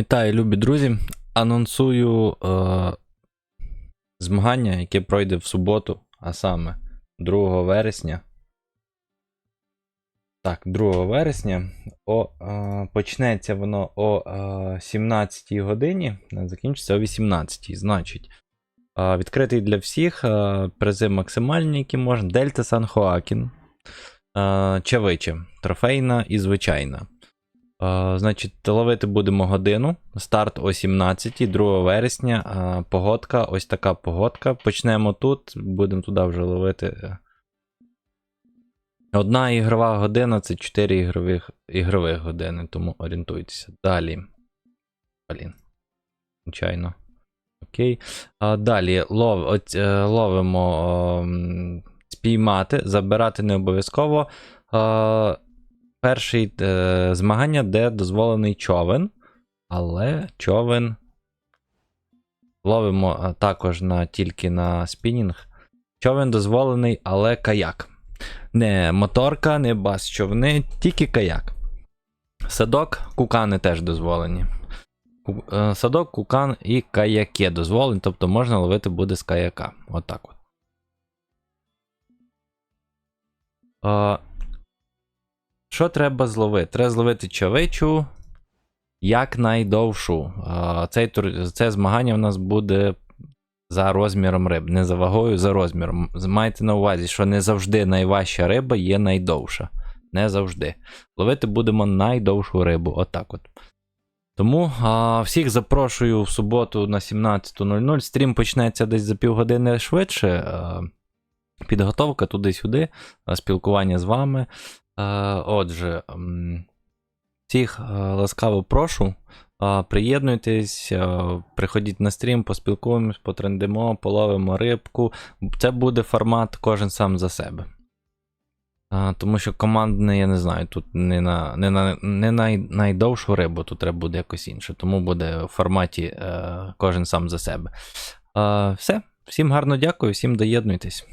Вітаю, любі друзі. Анонсую е, змагання, яке пройде в суботу, а саме 2 вересня. Так, 2 вересня. О, е, почнеться воно о е, 17 годині, закінчиться о 18. Значить, е, відкритий для всіх. Е, призи максимальні, які можна. Дельта Сан Хоакін. Е, Чавиче. Трофейна і звичайна. Значить, ловити будемо годину. Старт о 17, 2 вересня. Погодка, ось така погодка. Почнемо тут, будемо туди вже ловити. Одна ігрова година це 4 ігрових, ігрових години, тому орієнтуйтеся. Далі. Блін. Звичайно. Окей. А, далі лов, от, е, ловимо ем, спіймати, забирати не обов'язково. Е, перший е, змагання, де дозволений човен, але човен ловимо також на, тільки на спінінг. Човен дозволений, але каяк. Не моторка, не бас човни, тільки каяк. Садок, кукани теж дозволені. Е, Садок, кукан і каяки дозволені, тобто можна ловити буде з каяка. Отак от. Е, що треба зловити? Треба зловити чавичу якнайдовшу. Цей, це змагання в нас буде за розміром риб. Не за вагою, за розміром. Майте на увазі, що не завжди найважча риба є найдовша. Не завжди. Ловити будемо найдовшу рибу. Отак от. Тому а, всіх запрошую в суботу на 17.00. Стрім почнеться десь за півгодини швидше. А, підготовка туди-сюди, спілкування з вами. Е, Отже, всіх е, ласкаво прошу. е, Приєднуйтесь, приходіть на стрім, поспілкуємось, потрендимо, половимо рибку. Це буде формат кожен сам за себе. Тому що командний, я не знаю, тут не на, не на не най, найдовшу рибу, тут треба буде якось інше. Тому буде в форматі кожен сам за себе. Все, всім гарно дякую, всім доєднуйтесь.